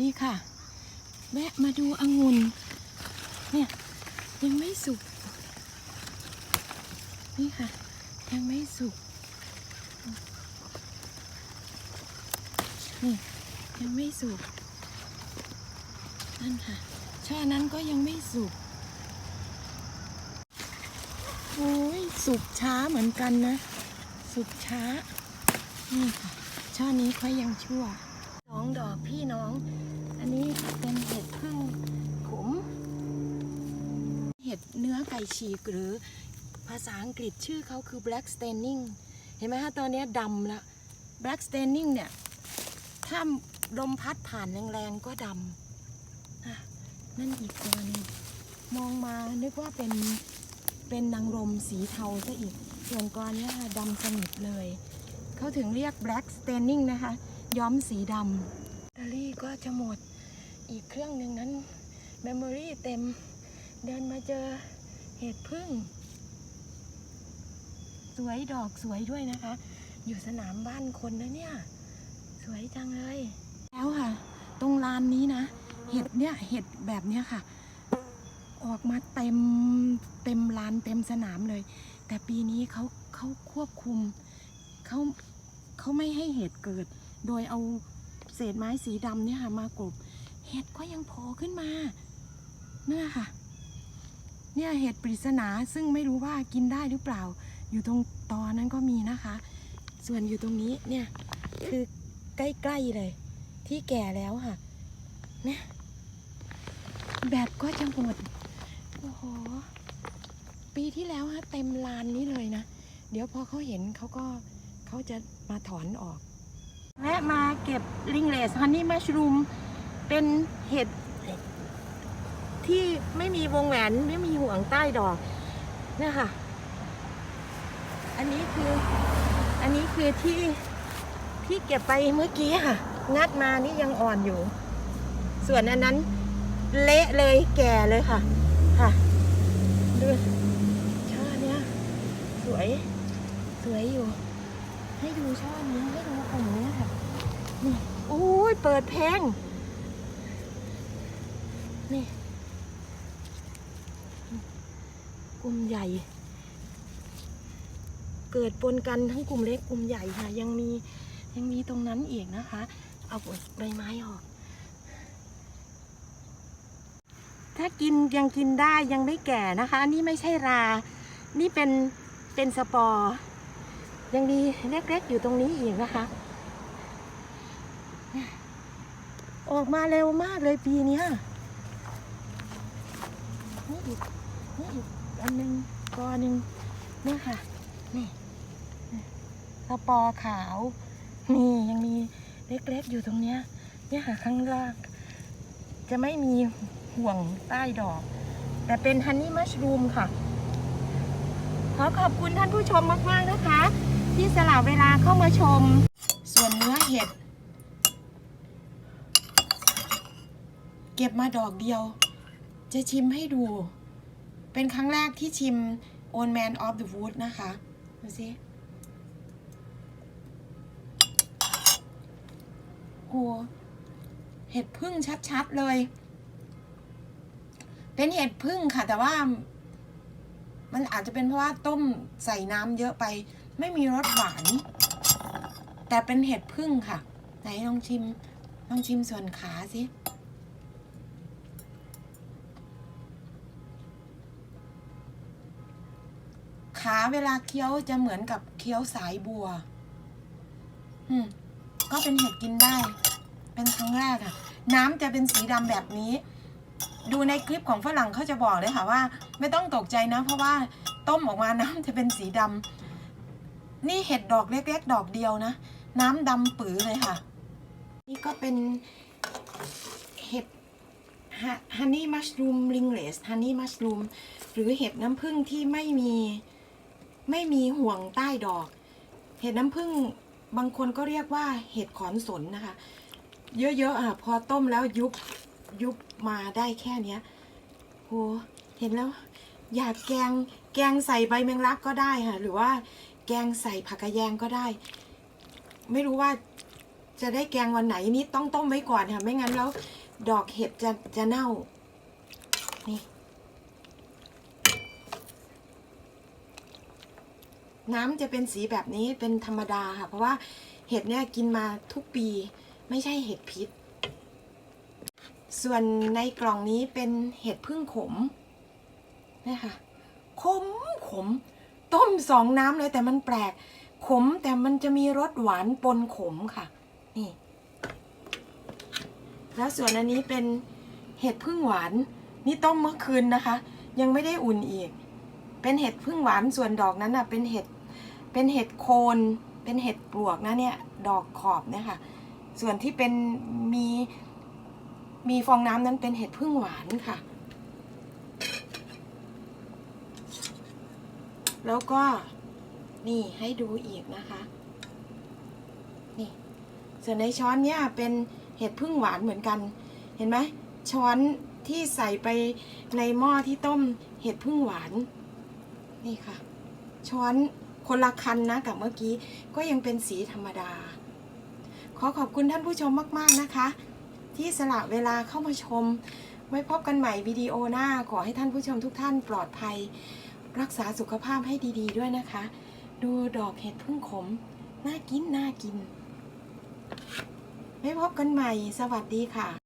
ดีค่ะ แวะมาดูองุ่นเนี่ยยังไม่สุก นี่ค่ะ ยังไม่สุก นี่ยังไม่สุก นั่นค่ะ ช่อนั้นก็ยังไม่สุก โอ้ยสุกช้าเหมือนกันนะ สุกช้า นี่ค่ะ ช่อนี้ค่อยยังชั่วสองดอกพี่น้อง อันนี้เป็นเห็ดพึ่งขม เห็ดเนื้อไก่ฉีกหรือภาษาอังกฤษชื่อเขาคือ black staining เห็นไหมฮะตอนนี้ดำละ black staining เนี่ย ถ้าลมพัดผ่านแรงๆก็ดำนั่นอีกตัวหนึงมองมานึกว่าเป็นเป็นนางรมสีเทาซะอีก ส่วนกรเนี้ยค่ะดำสนิทเลย เขาถึงเรียก black staining นะคะ ย้อมสีดำแตเตอรี่ก็จะหมด อีกเครื่องหนึ่งนั้นเมมโมรี่เต็มเดินมาเจอเห็ดพึ่ง สวยดอกสวยด้วยนะคะ อยู่สนามบ้านคนนะเนี่ย สวยจังเลย แล้วค่ะ ตรงลานนี้นะ เห็ดเนี่ยเห็ดแบบเนี้ยค่ะ ออกมาเต็มเต็มลานเต็มสนามเลย แต่ปีนี้เขาเขาควบคุมเขาเขาไม่ให้เห็ดเกิด โดยเอาเศษไม้สีดำเนี่ยค่ะมากลบ เห็ดก็ยังโผล่ขึ้นมานั่นแหละค่ะ เนี่ยเห็ดปริศนาซึ่งไม่รู้ว่ากินได้หรือเปล่า อยู่ตรงตอนั้นก็มีนะคะ ส่วนอยู่ตรงนี้เนี่ยคือใกล้ๆเลย ที่แก่แล้วค่ะเนี่ยแบบก็จะหมดโอ้โหปีที่แล้วฮะเต็มลานนี้เลยนะ เดี๋ยวพอเขาเห็นเขาก็เขาจะมาถอนออก และมาเก็บลิงเลสฮันนี่มัชรูม เป็นเห็ดที่ไม่มีวงแหวนไม่มีห่วงใต้ดอกเนี่ยค่ะ อันนี้คืออันนี้คือที่ที่เก็บไปเมื่อกี้ค่ะ งัดมานี่ยังอ่อนอยู่ ส่วนอันนั้นเละเลยแก่เลยค่ะ ค่ะดูช่อเนี้ยสวย สวยอยู่ ให้ดูช่อนี้ให้ดูกลุ่มนี้ค่ะนี่โอ้ยเปิดเพง นี่กลุ่มใหญ่ เกิดปนกันทั้งกลุ่มเล็กกลุ่มใหญ่ค่ะ ยังมียังมีตรงนั้นอีกนะคะ เอาใบไม้ออก ถ้ากินยังกินได้ยังไม่แก่นะคะ นี่ไม่ใช่รา นี่เป็นเป็นสปอร์ยังมีเล็กๆอยู่ตรงนี้อีกนะคะ ออกมาเร็วมากเลยปีนี้อีกนี่ อีกอันหนึ่งกอหนึ่งเนี่ยค่ะ นี่สปอขาว นี่ยังมีเล็กๆอยู่ตรงเนี้ย เนี่ยค่ะข้างล่าง จะไม่มีห่วงใต้ดอก แต่เป็นฮันนี่มัชรูมค่ะ ขอขอบคุณท่านผู้ชมมากๆนะคะ ที่สละเวลาเข้ามาชม ส่วนเนื้อเห็ด เก็บมาดอกเดียว จะชิมให้ดู เป็นครั้งแรกที่ชิม Old Man of the Wood นะคะ ดูสิโหเห็ดพึ่งชัดๆเลย เป็นเห็ดพึ่งค่ะ แต่ว่า มันอาจจะเป็นเพราะว่าต้มใส่น้ำเยอะไป ไม่มีรสหวาน แต่เป็นเห็ดพึ่งค่ะ ไหนลองชิม ลองชิมส่วนขาสิ ขาเวลาเคี้ยวจะเหมือนกับเคี้ยวสายบัว อืม ก็เป็นเห็ดกินได้ เป็นครั้งแรกค่ะน้ำจะเป็นสีดำแบบนี้ ดูในคลิปของฝรั่งเขาจะบอกเลยค่ะว่า ไม่ต้องตกใจนะ เพราะว่าต้มออกมาน้ำจะเป็นสีดำนี่เห็ดดอกเล็กๆ ดอกเดียวนะ น้ำดำปื๋อเลยค่ะ นี่ก็เป็นเห็ดฮันนี่มัชรูมลิงเลสฮันนี่มัชรูมหรือเห็ดน้ำผึ้งที่ไม่มี ไม่มีห่วงใต้ดอก เห็ดน้ำผึ้งบางคนก็เรียกว่าเห็ดขอนสนนะคะ เยอะๆอะพอต้มแล้วยุบยุบมาได้แค่เนี้ยโหเห็นแล้ว อยากแกงแกงใส่ใบแมงลักก็ได้ค่ะ หรือว่าแกงใส่ผักกระแยงก็ได้ ไม่รู้ว่าจะได้แกงวันไหนนี่ต้องต้มไว้ก่อนค่ะ ไม่งั้นแล้วดอกเห็ดจะจะเน่านี่ น้ำจะเป็นสีแบบนี้เป็นธรรมดาค่ะ เพราะว่าเห็ดเนี่ยกินมาทุกปีไม่ใช่เห็ดพิษ ส่วนในกล่องนี้เป็นเห็ดพึ่งขมนี่ค่ะขมขม ต้มสองน้ำเลยแต่มันแปลก ขมแต่มันจะมีรสหวานปนขมค่ะ นี่ แล้วส่วนอันนี้เป็นเห็ดพึ่งหวาน นี่ต้มเมื่อคืนนะคะ ยังไม่ได้อุ่นอีก เป็นเห็ดพึ่งหวานส่วนดอกนั้นน่ะ เป็นเห็ด เป็นเห็ดโคน เป็นเห็ดปลวกนะเนี่ย ดอกขอบเนี่ยค่ะ ส่วนที่เป็นมีมีฟองน้ำนั้นเป็นเห็ดพึ่งหวานค่ะ แล้วก็นี่ให้ดูอีกนะคะ นี่ ส่วนในช้อนเนี่ยเป็นเห็ดพึ่งหวานเหมือนกัน เห็นไหมช้อนที่ใส่ไปในหม้อที่ต้มเห็ดพึ่งหวาน นี่ค่ะ ช้อน คนละคันนะกับเมื่อกี้ ก็ยังเป็นสีธรรมดา ขอขอบคุณท่านผู้ชมมาก ๆ นะคะ ที่สละเวลาเข้ามาชม ไว้พบกันใหม่วิดีโอหน้า ขอให้ท่านผู้ชมทุกท่านปลอดภัย รักษาสุขภาพให้ดี ๆ ด้วยนะคะ ดูดอกเห็ดพึ่งขม น่ากิน น่ากิน ไว้พบกันใหม่ สวัสดีค่ะ